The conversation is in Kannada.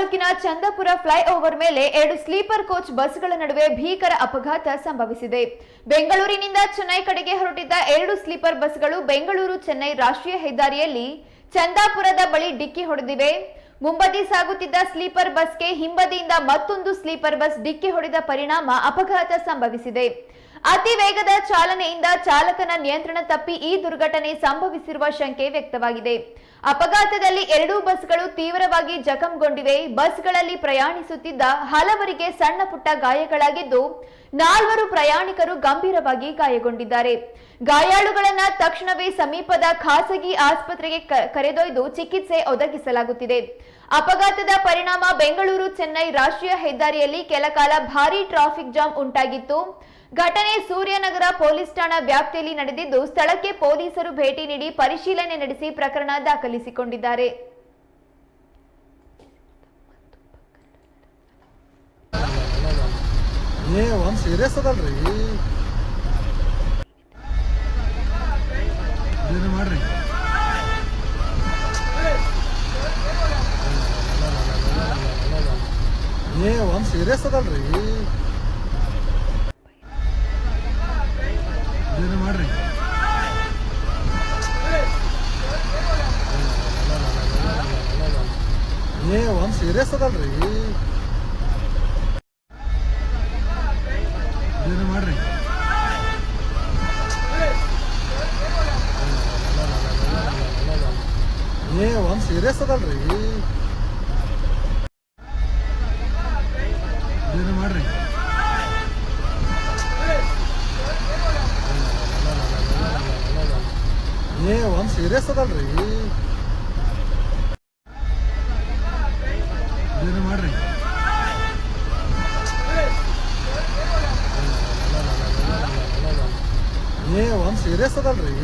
ತಾಲೂಕಿನ ಚಂದಪುರ ಫ್ಲೈಓವರ್ ಮೇಲೆ ಎರಡು ಸ್ಲೀಪರ್ ಕೋಚ್ ಬಸ್ಗಳ ನಡುವೆ ಭೀಕರ ಅಪಘಾತ ಸಂಭವಿಸಿದೆ. ಬೆಂಗಳೂರಿನಿಂದ ಚೆನ್ನೈ ಕಡೆಗೆ ಹೊರಟಿದ್ದ ಎರಡು ಸ್ಲೀಪರ್ ಬಸ್ಗಳು ಬೆಂಗಳೂರು ಚೆನ್ನೈ ರಾಷ್ಟ್ರೀಯ ಹೆದ್ದಾರಿಯಲ್ಲಿ ಚಂದಾಪುರದ ಬಳಿ ಡಿಕ್ಕಿ ಹೊಡೆದಿವೆ. ಮುಂಬದಿ ಸಾಗುತ್ತಿದ್ದ ಸ್ಲೀಪರ್ ಬಸ್ಗೆ ಹಿಂಬದಿಯಿಂದ ಮತ್ತೊಂದು ಸ್ಲೀಪರ್ ಬಸ್ ಡಿಕ್ಕಿ ಹೊಡೆದ ಪರಿಣಾಮ ಅಪಘಾತ ಸಂಭವಿಸಿದೆ. ಅತಿ ವೇಗದ ಚಾಲನೆಯಿಂದ ಚಾಲಕನ ನಿಯಂತ್ರಣ ತಪ್ಪಿ ಈ ದುರ್ಘಟನೆ ಸಂಭವಿಸಿರುವ ಶಂಕೆ ವ್ಯಕ್ತವಾಗಿದೆ. ಅಪಘಾತದಲ್ಲಿ ಎರಡೂ ಬಸ್ಗಳು ತೀವ್ರವಾಗಿ ಜಖಂಗೊಂಡಿವೆ. ಬಸ್ಗಳಲ್ಲಿ ಪ್ರಯಾಣಿಸುತ್ತಿದ್ದ ಹಲವರಿಗೆ ಸಣ್ಣ ಪುಟ್ಟ ಗಾಯಗಳಾಗಿದ್ದು, ನಾಲ್ವರು ಪ್ರಯಾಣಿಕರು ಗಂಭೀರವಾಗಿ ಗಾಯಗೊಂಡಿದ್ದಾರೆ. ಗಾಯಾಳುಗಳನ್ನ ತಕ್ಷಣವೇ ಸಮೀಪದ ಖಾಸಗಿ ಆಸ್ಪತ್ರೆಗೆ ಕರೆದೊಯ್ದು ಚಿಕಿತ್ಸೆ ಒದಗಿಸಲಾಗುತ್ತಿದೆ. ಅಪಘಾತದ ಪರಿಣಾಮ ಬೆಂಗಳೂರು, ಚೆನ್ನೈ ರಾಷ್ಟ್ರೀಯ ಹೆದ್ದಾರಿಯಲ್ಲಿ ಕೆಲಕಾಲ ಭಾರಿ ಟ್ರಾಫಿಕ್ ಜಾಮ್ ಉಂಟಾಗಿತ್ತು. ಘಟನೆ ಸೂರ್ಯನಗರ ಪೊಲೀಸ್ ಠಾಣಾ ವ್ಯಾಪ್ತಿಯಲ್ಲಿ ನಡೆದಿದ್ದು, ಸ್ಥಳಕ್ಕೆ ಪೊಲೀಸರು ಭೇಟಿ ನೀಡಿ ಪರಿಶೀಲನೆ ನಡೆಸಿ ಪ್ರಕರಣ ದಾಖಲಿಸಿಕೊಂಡಿದ್ದಾರೆ. ಮಾಡ್ರಿ? ಅವ್ನು ಸೀರಿಯಸ್ ಅದಲ್ರಿ. ಏನು ಮಾಡ್ರಿ. ಏ ಅವ್ನು ಸೀರಿಯಸ್ ಅದಲ್ರಿ. ಏನು ಮಾಡ್ರಿ. ಏ ಅವ್ನು ಸೀರಿಯಸ್ ಅದಲ್ರಿ. ಏ ಒಂದು ಸೀರಿಯಸ್ ಅದಲ್ರಿ. ಏನು ಮಾಡ್ರಿ. ಏ ಒಂದು ಸೀರಿಯಸ್ ಅದಲ್ರಿ.